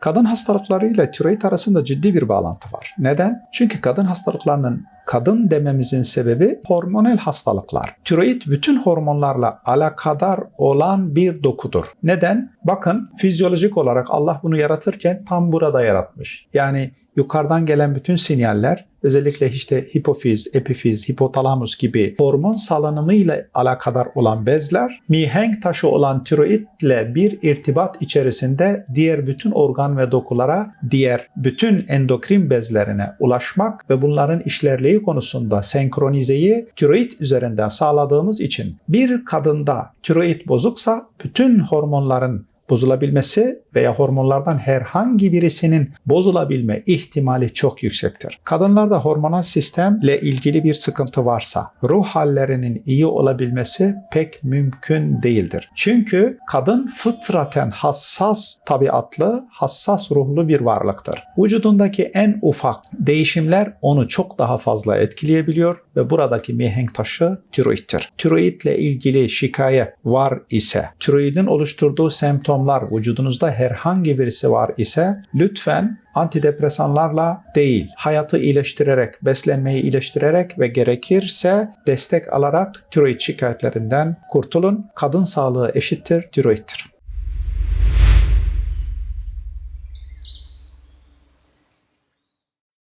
Kadın hastalıklarıyla tiroid arasında ciddi bir bağlantı var. Neden? Çünkü kadın hastalıklarının kadın dememizin sebebi hormonal hastalıklar. Tiroid bütün hormonlarla alakadar olan bir dokudur. Neden? Bakın fizyolojik olarak Allah bunu yaratırken tam burada yaratmış. Yani yukarıdan gelen bütün sinyaller özellikle işte hipofiz, epifiz, hipotalamus gibi hormon salınımıyla alakadar olan bezler mihenk taşı olan tiroidle bir irtibat içerisinde diğer bütün organ ve dokulara, diğer bütün endokrin bezlerine ulaşmak ve bunların işlerliği konusunda senkronizeyi tiroid üzerinden sağladığımız için bir kadında tiroid bozuksa bütün hormonların bozulabilmesi veya hormonlardan herhangi birisinin bozulabilme ihtimali çok yüksektir. Kadınlarda hormonal sistemle ilgili bir sıkıntı varsa ruh hallerinin iyi olabilmesi pek mümkün değildir. Çünkü kadın fıtraten hassas tabiatlı, hassas ruhlu bir varlıktır. Vücudundaki en ufak değişimler onu çok daha fazla etkileyebiliyor ve buradaki mihenk taşı tiroidtir. Tiroidle ilgili şikayet var ise, tiroidin oluşturduğu semptomlar vücudunuzda herhangi birisi var ise lütfen antidepresanlarla değil, hayatı iyileştirerek, beslenmeyi iyileştirerek ve gerekirse destek alarak tiroid şikayetlerinden kurtulun. Kadın sağlığı eşittir tiroidtir.